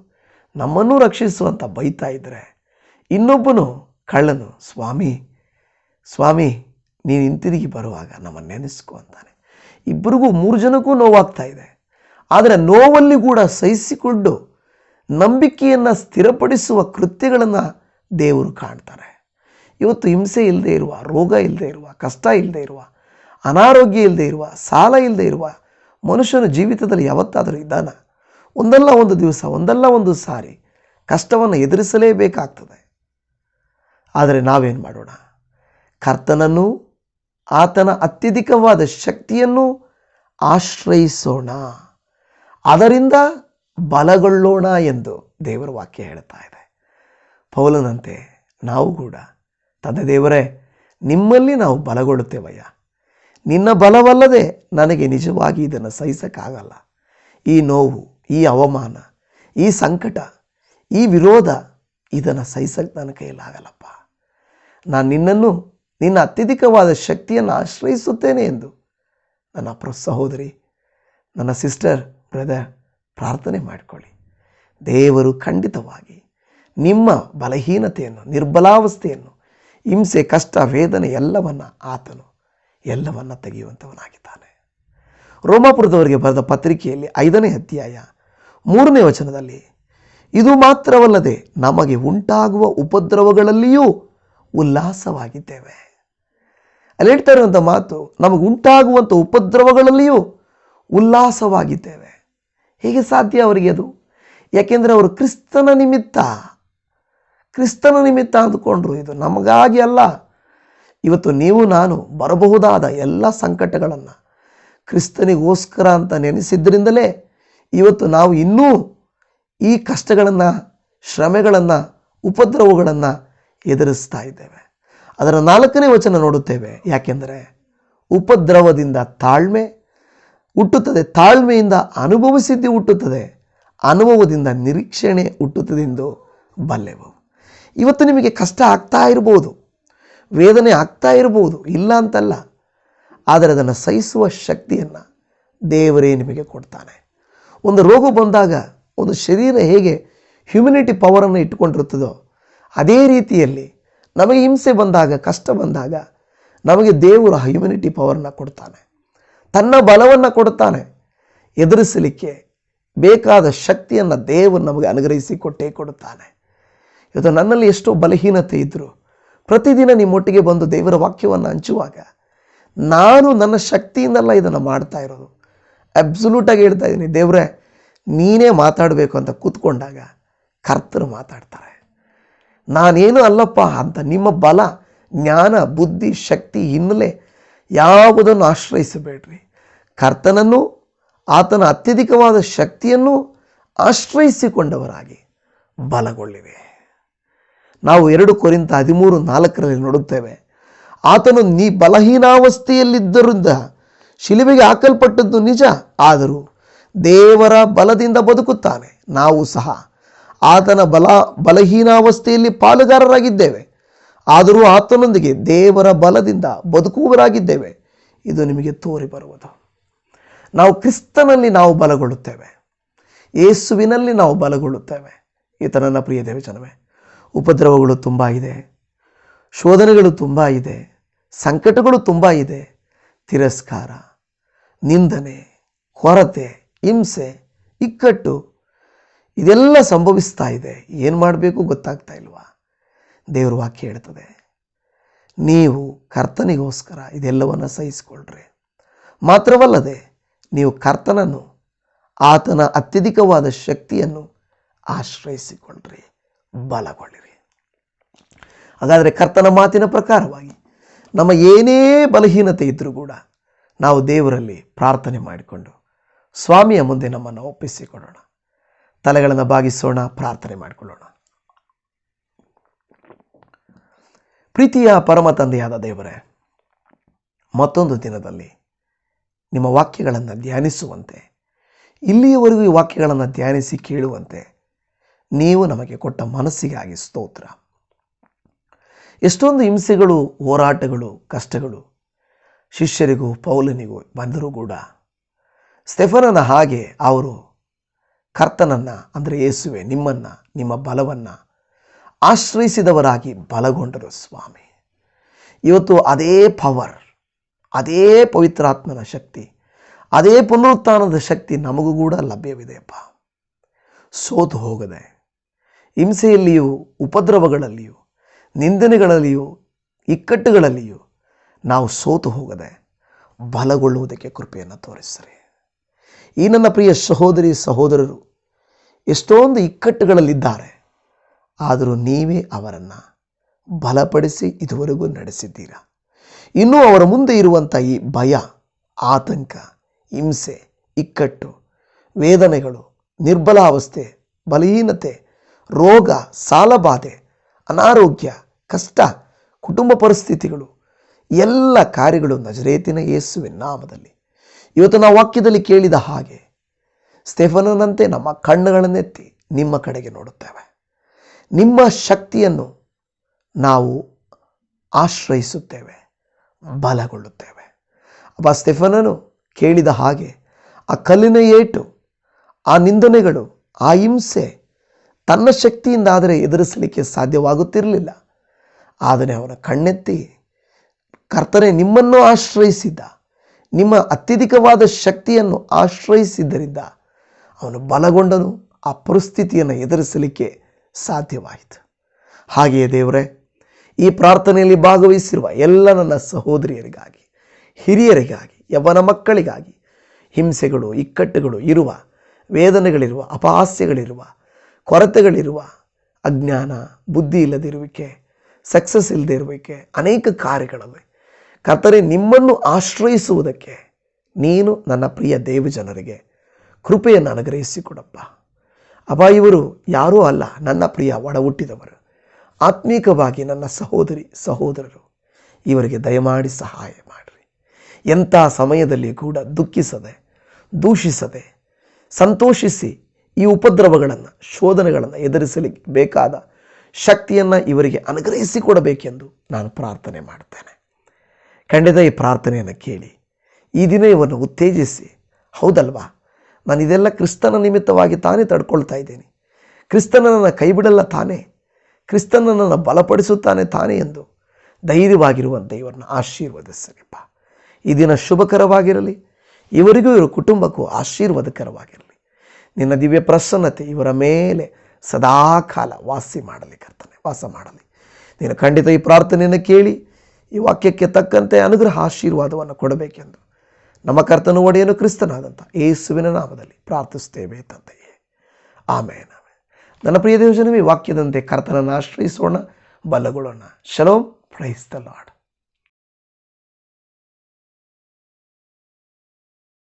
ನಮ್ಮನ್ನು ರಕ್ಷಿಸು ಅಂತ ಬೈತಾ ಇದ್ದರೆ ಇನ್ನೊಬ್ಬನು ಕಳ್ಳನು, ಸ್ವಾಮಿ ಸ್ವಾಮಿ, ನೀನು ಹಿಂತಿರುಗಿ ಬರುವಾಗ ನಮ್ಮನ್ನು ನೆನೆಸ್ಕೊ ಅಂತಾನೆ. ಇಬ್ಬರಿಗೂ ಮೂರು ಜನಕ್ಕೂ ನೋವಾಗ್ತಾ ಇದೆ. ಆದರೆ ನೋವಲ್ಲಿ ಕೂಡ ಸಹಿಸಿಕೊಂಡು ನಂಬಿಕೆಯನ್ನು ಸ್ಥಿರಪಡಿಸುವ ಕೃತ್ಯಗಳನ್ನು ದೇವರು ಕಾಣ್ತಾರೆ. ಇವತ್ತು ಹಿಂಸೆ ಇಲ್ಲದೆ ಇರುವ, ರೋಗ ಇಲ್ಲದೆ ಇರುವ, ಕಷ್ಟ ಇಲ್ಲದೆ ಇರುವ, ಅನಾರೋಗ್ಯ ಇಲ್ಲದೆ ಇರುವ, ಸಾಲ ಇಲ್ಲದೆ ಇರುವ ಮನುಷ್ಯನ ಜೀವಿತದಲ್ಲಿ ಯಾವತ್ತಾದರೂ ಇದ್ದಾನ? ಒಂದಲ್ಲ ಒಂದು ದಿವಸ, ಒಂದಲ್ಲ ಒಂದು ಸಾರಿ ಕಷ್ಟವನ್ನು ಎದುರಿಸಲೇಬೇಕಾಗ್ತದೆ. ಆದರೆ ನಾವೇನು ಮಾಡೋಣ? ಕರ್ತನನ್ನು ಆತನ ಅತ್ಯಧಿಕವಾದ ಶಕ್ತಿಯನ್ನು ಆಶ್ರಯಿಸೋಣ. ಅದರಿಂದ ಬಲಗೊಳ್ಳೋಣ ಎಂದು ದೇವರ ವಾಕ್ಯ ಹೇಳ್ತಾ ಇದೆ. ಪೌಲನಂತೆ ನಾವು ಕೂಡ, ತಂದೆ ದೇವರೇ, ನಿಮ್ಮಲ್ಲಿ ನಾವು ಬಲಗೊಳ್ಳುತ್ತೇವಯ್ಯ. ನಿನ್ನ ಬಲವಲ್ಲದೆ ನನಗೆ ನಿಜವಾಗಿ ಇದನ್ನು ಸಹಿಸೋಕ್ಕಾಗಲ್ಲ. ಈ ನೋವು, ಈ ಅವಮಾನ, ಈ ಸಂಕಟ, ಈ ವಿರೋಧ ಇದನ್ನು ಸಹಿಸಕ್ಕೆ ನನ್ನ ಕೈಯಲ್ಲಾಗಲ್ಲಪ್ಪ ನಾನು ನಿನ್ನನ್ನು ನಿನ್ನ ಅತ್ಯಧಿಕವಾದ ಶಕ್ತಿಯನ್ನು ಆಶ್ರಯಿಸುತ್ತೇನೆ ಎಂದು. ನನ್ನ ಪ್ರ ಸಹೋದರಿ, ನನ್ನ ಸಿಸ್ಟರ್, ಬ್ರದರ್, ಪ್ರಾರ್ಥನೆ ಮಾಡಿಕೊಳ್ಳಿ. ದೇವರು ಖಂಡಿತವಾಗಿ ನಿಮ್ಮ ಬಲಹೀನತೆಯನ್ನು, ನಿರ್ಬಲಾವಸ್ಥೆಯನ್ನು, ಹಿಂಸೆ, ಕಷ್ಟ, ವೇದನೆ ಎಲ್ಲವನ್ನು ಆತನು, ಎಲ್ಲವನ್ನು ತೆಗೆಯುವಂಥವನಾಗಿದ್ದಾನೆ ರೋಮಾಪುರದವರಿಗೆ ಬರೆದ ಪತ್ರಿಕೆಯಲ್ಲಿ ಐದನೇ ಅಧ್ಯಾಯ ಮೂರನೇ ವಚನದಲ್ಲಿ, ಇದು ಮಾತ್ರವಲ್ಲದೆ ನಮಗೆ ಉಂಟಾಗುವ ಉಪದ್ರವಗಳಲ್ಲಿಯೂ ಉಲ್ಲಾಸವಾಗಿದ್ದೇವೆ. ಅಲ್ಲಿ ಹೇಳ್ತಾ ಇರುವಂಥ ಮಾತು, ನಮಗೆ ಉಂಟಾಗುವಂಥ ಉಪದ್ರವಗಳಲ್ಲಿಯೂ ಉಲ್ಲಾಸವಾಗಿದ್ದೇವೆ. ಹೇಗೆ ಸಾಧ್ಯ ಅವರಿಗೆ ಅದು? ಯಾಕೆಂದರೆ ಅವರು ಕ್ರಿಸ್ತನ ನಿಮಿತ್ತ ಕ್ರಿಸ್ತನ ನಿಮಿತ್ತ ಅಂದುಕೊಂಡ್ರು ಇದು. ನಮಗಾಗಿ ಅಲ್ಲ, ಇವತ್ತು ನೀವು ನಾನು ಬರಬಹುದಾದ ಎಲ್ಲ ಸಂಕಟಗಳನ್ನು ಕ್ರಿಸ್ತನಿಗೋಸ್ಕರ ಅಂತ ನೆನೆಸಿದ್ದರಿಂದಲೇ ಇವತ್ತು ನಾವು ಇನ್ನೂ ಈ ಕಷ್ಟಗಳನ್ನು, ಶ್ರಮೆಗಳನ್ನು, ಉಪದ್ರವಗಳನ್ನು ಎದುರಿಸ್ತಾ ಇದ್ದೇವೆ. ಅದರ ನಾಲ್ಕನೇ ವಚನ ನೋಡುತ್ತೇವೆ. ಯಾಕೆಂದರೆ ಉಪದ್ರವದಿಂದ ತಾಳ್ಮೆ ಹುಟ್ಟುತ್ತದೆ. ತಾಳ್ಮೆಯಿಂದ ಅನುಭವಿಸಿದ್ದು ಹುಟ್ಟುತ್ತದೆ. ಅನುಭವದಿಂದ ನಿರೀಕ್ಷಣೆ ಹುಟ್ಟುತ್ತದೆ ಎಂದು ಬಲ್ಲೆವು. ಇವತ್ತು ನಿಮಗೆ ಕಷ್ಟ ಆಗ್ತಾ ಇರ್ಬೋದು. ವೇದನೆ ಆಗ್ತಾ ಇರ್ಬೋದು. ಇಲ್ಲ ಅಂತಲ್ಲ. ಆದರೆ ಅದನ್ನು ಸಹಿಸುವ ಶಕ್ತಿಯನ್ನು ದೇವರೇ ನಿಮಗೆ ಕೊಡ್ತಾನೆ. ಒಂದು ರೋಗ ಬಂದಾಗ, ಒಂದು ಶರೀರ ಹೇಗೆ ಹ್ಯುಮಿನಿಟಿ ಪವರನ್ನು ಇಟ್ಟುಕೊಂಡಿರುತ್ತದೋ, ಅದೇ ರೀತಿಯಲ್ಲಿ ನಮಗೆ ಹಿಂಸೆ ಬಂದಾಗ, ಕಷ್ಟ ಬಂದಾಗ ನಮಗೆ ದೇವರು ಹ್ಯುಮಿನಿಟಿ ಪವರನ್ನು ಕೊಡ್ತಾನೆ. ತನ್ನ ಬಲವನ್ನು ಕೊಡ್ತಾನೆ. ಎದುರಿಸಲಿಕ್ಕೆ ಬೇಕಾದ ಶಕ್ತಿಯನ್ನು ದೇವರು ನಮಗೆ ಅನುಗ್ರಹಿಸಿ ಕೊಟ್ಟೇ ಕೊಡುತ್ತಾನೆ ಇವತ್ತು ನನ್ನಲ್ಲಿ ಎಷ್ಟೋ ಬಲಹೀನತೆ ಇದ್ದರು ಪ್ರತಿದಿನ ನಿಮ್ಮೊಟ್ಟಿಗೆ ಬಂದು ದೇವರ ವಾಕ್ಯವನ್ನು ಹಂಚುವಾಗ ನಾನು ನನ್ನ ಶಕ್ತಿಯಿಂದಲ್ಲ ಇದನ್ನು ಮಾಡ್ತಾ ಇರೋದು. ಅಬ್ಸುಲ್ಯೂಟಾಗಿ ಹೇಳ್ತಾ ಇದ್ದೀನಿ, ದೇವರೇ, ನೀನೇ ಮಾತಾಡಬೇಕು ಅಂತ ಕೂತ್ಕೊಂಡಾಗ ಕರ್ತರು ಮಾತಾಡ್ತಾರೆ. ನಾನೇನು ಅಲ್ಲಪ್ಪ ಅಂತ ನಿಮ್ಮ ಬಲ, ಜ್ಞಾನ, ಬುದ್ಧಿ, ಶಕ್ತಿ ಹಿನ್ನೆಲೆ ಯಾವುದನ್ನು ಆಶ್ರಯಿಸಬೇಡ್ರಿ. ಕರ್ತನನ್ನು, ಆತನ ಅತ್ಯಧಿಕವಾದ ಶಕ್ತಿಯನ್ನು ಆಶ್ರಯಿಸಿಕೊಂಡವರಾಗಿ ಬಲಗೊಳ್ಳಿವೆ ನಾವು ಎರಡು ಕೊರಿಂತ ಹದಿಮೂರು ನಾಲ್ಕರಲ್ಲಿ ನೋಡುತ್ತೇವೆ, ಆತನು ನೀ ಬಲಹೀನಾವಸ್ಥೆಯಲ್ಲಿದ್ದರಿಂದ ಶಿಲುಬೆಗೆ ಹಾಕಲ್ಪಟ್ಟದ್ದು ನಿಜ, ಆದರೂ ದೇವರ ಬಲದಿಂದ ಬದುಕುತ್ತಾನೆ, ನಾವು ಸಹ ಆತನ ಬಲ ಬಲಹೀನಾವಸ್ಥೆಯಲ್ಲಿ ಪಾಲುಗಾರರಾಗಿದ್ದೇವೆ. ಆದರೂ ಆತನೊಂದಿಗೆ ದೇವರ ಬಲದಿಂದ ಬದುಕುವರಾಗಿದ್ದೇವೆ ಇದು ನಿಮಗೆ ತೋರಿ ಬರುವುದು ನಾವು ಕ್ರಿಸ್ತನಲ್ಲಿ ನಾವು ಬಲಗೊಳ್ಳುತ್ತೇವೆ. ಯೇಸುವಿನಲ್ಲಿ ನಾವು ಬಲಗೊಳ್ಳುತ್ತೇವೆ. ಈತ ನನ್ನ ಪ್ರಿಯ ದೇವಜನವೇ, ಉಪದ್ರವಗಳು ತುಂಬ ಇದೆ. ಶೋಧನೆಗಳು ತುಂಬ ಇದೆ. ಸಂಕಟಗಳು ತುಂಬ ಇದೆ. ತಿರಸ್ಕಾರ, ನಿಂದನೆ, ಕೊರತೆ, ಹಿಂಸೆ, ಇಕ್ಕಟ್ಟು ಇದೆಲ್ಲ ಸಂಭವಿಸ್ತಾ ಇದೆ. ಏನು ಮಾಡಬೇಕು ಗೊತ್ತಾಗ್ತಾ ಇಲ್ವಾ? ದೇವ್ರ ವಾಕ್ಯ ಹೇಳ್ತದೆ, ನೀವು ಕರ್ತನಿಗೋಸ್ಕರ ಇದೆಲ್ಲವನ್ನು ಸಹಿಸಿಕೊಳ್ಳ್ರಿ ಮಾತ್ರವಲ್ಲದೆ, ನೀವು ಕರ್ತನನ್ನು, ಆತನ ಅತ್ಯಧಿಕವಾದ ಶಕ್ತಿಯನ್ನು ಆಶ್ರಯಿಸಿಕೊಳ್ಳ್ರಿ ಬಲಗೊಳ್ಳಿರಿ. ಹಾಗಾದರೆ ಕರ್ತನ ಮಾತಿನ ಪ್ರಕಾರವಾಗಿ ನಮ್ಮ ಏನೇ ಬಲಹೀನತೆ ಇದ್ದರೂ ಕೂಡ ನಾವು ದೇವರಲ್ಲಿ ಪ್ರಾರ್ಥನೆ ಮಾಡಿಕೊಂಡು ಸ್ವಾಮಿಯ ಮುಂದೆ ನಮ್ಮನ್ನು ಒಪ್ಪಿಸಿಕೊಳ್ಳೋಣ. ತಲೆಗಳನ್ನು ಬಾಗಿಸೋಣ, ಪ್ರಾರ್ಥನೆ ಮಾಡಿಕೊಳ್ಳೋಣ. ಪ್ರೀತಿಯ ಪರಮ ತಂದೆಯಾದ ದೇವರೇ, ಮತ್ತೊಂದು ದಿನದಲ್ಲಿ ನಿಮ್ಮ ವಾಕ್ಯಗಳನ್ನು ಧ್ಯಾನಿಸುವಂತೆ, ಇಲ್ಲಿಯವರೆಗೂ ಈ ವಾಕ್ಯಗಳನ್ನು ಧ್ಯಾನಿಸಿ ಕೇಳುವಂತೆ ನೀವು ನಮಗೆ ಕೊಟ್ಟ ಮನಸ್ಸಿಗಾಗಿ ಸ್ತೋತ್ರ. ಎಷ್ಟೊಂದು ಹಿಂಸೆಗಳು, ಹೋರಾಟಗಳು, ಕಷ್ಟಗಳು ಶಿಷ್ಯರಿಗೂ, ಪೌಲನಿಗೂ ಬಂದರೂ ಕೂಡ ಸ್ಟೆಫನನ ಹಾಗೆ ಅವರು ಕರ್ತನನ್ನು, ಅಂದರೆ ಯೇಸುವೆ, ನಿಮ್ಮನ್ನು, ನಿಮ್ಮ ಬಲವನ್ನು ಆಶ್ರಯಿಸಿದವರಾಗಿ ಬಲಗೊಂಡರು ಸ್ವಾಮಿ. ಇವತ್ತು ಅದೇ ಪವರ್ ಅದೇ ಪವಿತ್ರಾತ್ಮನ ಶಕ್ತಿ, ಅದೇ ಪುನರುತ್ಥಾನದ ಶಕ್ತಿ ನಮಗೂ ಕೂಡ ಲಭ್ಯವಿದೆಯಪ್ಪ. ಸೋತು ಹೋಗದೆ, ಹಿಂಸೆಯಲ್ಲಿಯೂ, ಉಪದ್ರವಗಳಲ್ಲಿಯೂ, ನಿಂದನೆಗಳಲ್ಲಿಯೂ, ಇಕ್ಕಟ್ಟುಗಳಲ್ಲಿಯೂ ನಾವು ಸೋತು ಹೋಗದೆ ಬಲಗೊಳ್ಳುವುದಕ್ಕೆ ಕೃಪೆಯನ್ನು ತೋರಿಸ್ರಿ. ಈ ನನ್ನ ಪ್ರಿಯ ಸಹೋದರಿ, ಸಹೋದರರು ಎಷ್ಟೊಂದು ಇಕ್ಕಟ್ಟುಗಳಲ್ಲಿದ್ದಾರೆ. ಆದರೂ ನೀವೇ ಅವರನ್ನು ಬಲಪಡಿಸಿ ಇದುವರೆಗೂ ನಡೆಸಿದ್ದೀರಾ? ಇನ್ನೂ ಅವರ ಮುಂದೆ ಇರುವಂಥ ಈ ಭಯ, ಆತಂಕ, ಹಿಂಸೆ, ಇಕ್ಕಟ್ಟು, ವೇದನೆಗಳು, ನಿರ್ಬಲಾವಸ್ಥೆ, ಬಲಹೀನತೆ, ರೋಗ, ಸಾಲಬಾಧೆ, ಅನಾರೋಗ್ಯ, ಕಷ್ಟ, ಕುಟುಂಬ ಪರಿಸ್ಥಿತಿಗಳು, ಎಲ್ಲ ಕಾರ್ಯಗಳು ನಜರೇತಿನ ಯೇಸುವಿನ ನಾಮದಲ್ಲಿ. ಇವತ್ತು ನಾವು ವಾಕ್ಯದಲ್ಲಿ ಕೇಳಿದ ಹಾಗೆ ಸ್ಟೆಫನನಂತೆ ನಮ್ಮ ಕಣ್ಣುಗಳನ್ನೆತ್ತಿ ನಿಮ್ಮ ಕಡೆಗೆ ನೋಡುತ್ತೇವೆ. ನಿಮ್ಮ ಶಕ್ತಿಯನ್ನು ನಾವು ಆಶ್ರಯಿಸುತ್ತೇವೆ, ಬಲಗೊಳ್ಳುತ್ತೇವೆ. ಅಪ್ಪ ಸ್ಟೆಫನನು ಕೇಳಿದ ಹಾಗೆ ಆ ಕಲ್ಲಿನ ಏಟು, ಆ ನಿಂದನೆಗಳು, ಆ ಹಿಂಸೆ ತನ್ನ ಶಕ್ತಿಯಿಂದ ಆದರೆ ಎದುರಿಸಲಿಕ್ಕೆ ಸಾಧ್ಯವಾಗುತ್ತಿರಲಿಲ್ಲ. ಆದರೆ ಅವನ ಕಣ್ಣೆತ್ತಿ ಕರ್ತನೆ ನಿಮ್ಮನ್ನು ಆಶ್ರಯಿಸಿದ್ದ ನಿಮ್ಮ ಅತ್ಯಧಿಕವಾದ ಶಕ್ತಿಯನ್ನು ಆಶ್ರಯಿಸಿದ್ದರಿಂದ ಅವನು ಬಲಗೊಂಡನು, ಆ ಪರಿಸ್ಥಿತಿಯನ್ನು ಎದುರಿಸಲಿಕ್ಕೆ ಸಾಧ್ಯವಾಯಿತು. ಹಾಗೆಯೇ ದೇವರೇ, ಈ ಪ್ರಾರ್ಥನೆಯಲ್ಲಿ ಭಾಗವಹಿಸಿರುವ ಎಲ್ಲ ನನ್ನ ಸಹೋದರಿಯರಿಗಾಗಿ, ಹಿರಿಯರಿಗಾಗಿ, ಯವನ ಮಕ್ಕಳಿಗಾಗಿ, ಹಿಂಸೆಗಳು, ಇಕ್ಕಟ್ಟುಗಳು ಇರುವ, ವೇದನೆಗಳಿರುವ, ಅಪಹಾಸ್ಯಗಳಿರುವ, ಕೊರತೆಗಳಿರುವ, ಅಜ್ಞಾನ, ಬುದ್ಧಿ ಇಲ್ಲದಿರುವಿಕೆ ಸಕ್ಸಸ್ ಇಲ್ಲದೆ ಇರುವಿಕೆ ಅನೇಕ ಕಾರ್ಯಗಳವೆ ಕರ್ತರೆ ನಿಮ್ಮನ್ನು ಆಶ್ರಯಿಸುವುದಕ್ಕೆ ನೀನು ನನ್ನ ಪ್ರಿಯ ದೇವಜನರಿಗೆ ಕೃಪೆಯನ್ನು ಅನುಗ್ರಹಿಸಿಕೊಡಪ್ಪ. ಅಬ್ಬ, ಇವರು ಯಾರೂ ಅಲ್ಲ, ನನ್ನ ಪ್ರಿಯ ಒಡ ಹುಟ್ಟಿದವರು ಆತ್ಮೀಕವಾಗಿ ನನ್ನ ಸಹೋದರಿ ಸಹೋದರರು, ಇವರಿಗೆ ದಯಮಾಡಿ ಸಹಾಯ ಮಾಡಿರಿ. ಎಂಥ ಸಮಯದಲ್ಲಿ ಕೂಡ ದುಃಖಿಸದೆ, ದೂಷಿಸದೆ, ಸಂತೋಷಿಸಿ ಈ ಉಪದ್ರವಗಳನ್ನು, ಶೋಧನೆಗಳನ್ನು ಎದುರಿಸಲಿಕ್ಕೆ ಬೇಕಾದ ಶಕ್ತಿಯನ್ನು ಇವರಿಗೆ ಅನುಗ್ರಹಿಸಿಕೊಡಬೇಕೆಂದು ನಾನು ಪ್ರಾರ್ಥನೆ ಮಾಡ್ತೇನೆ. ಖಂಡಿತ ಈ ಪ್ರಾರ್ಥನೆಯನ್ನು ಕೇಳಿ, ಈ ದಿನ ಇವನ್ನು ಉತ್ತೇಜಿಸಿ, ಹೌದಲ್ವಾ? ನಾನು ಇದೆಲ್ಲ ಕ್ರಿಸ್ತನ ನಿಮಿತ್ತವಾಗಿ ತಾನೇ ತಡ್ಕೊಳ್ತಾ ಇದ್ದೇನೆ. ಕ್ರಿಸ್ತನನ್ನು ಕೈ ಬಿಡಲ್ಲ ತಾನೇ. ಕ್ರಿಸ್ತನನ್ನು ಬಲಪಡಿಸುತ್ತಾನೆ ತಾನೇ ಎಂದು ಧೈರ್ಯವಾಗಿರುವಂತೆ ಇವರನ್ನು ಆಶೀರ್ವದಿಸಲಿಪ್ಪ. ಈ ದಿನ ಶುಭಕರವಾಗಿರಲಿ. ಇವರಿಗೂ ಇವರ ಕುಟುಂಬಕ್ಕೂ ಆಶೀರ್ವಾದಕರವಾಗಿರಲಿ. ನಿನ್ನ ದಿವ್ಯ ಪ್ರಸನ್ನತೆ ಇವರ ಮೇಲೆ ಸದಾಕಾಲ ವಾಸಿ ಮಾಡಲಿ ಕರ್ತನೆ, ವಾಸ ಮಾಡಲಿ. ನೀನು ಖಂಡಿತ ಈ ಪ್ರಾರ್ಥನೆಯನ್ನು ಕೇಳಿ, ಈ ವಾಕ್ಯಕ್ಕೆ ತಕ್ಕಂತೆ ಅನುಗ್ರಹ ಆಶೀರ್ವಾದವನ್ನು ಕೊಡಬೇಕೆಂದು ನಮ್ಮ ಕರ್ತನು ಒಡೆಯನು ಕ್ರಿಸ್ತನಾದಂಥ ಯೇಸುವಿನ ನಾಮದಲ್ಲಿ ಪ್ರಾರ್ಥಿಸ್ತೇವೆ ತಂದೆಯೇ. ಆಮೇನ ನನ್ನ ಪ್ರಿಯ ದೇವಜನವೇ ವಾಕ್ಯದಂತೆ ಕರ್ತನನ್ನು ಆಶ್ರಯಿಸೋಣ, ಬಲಗೊಳ್ಳೋಣ. Shalom, praise the Lord.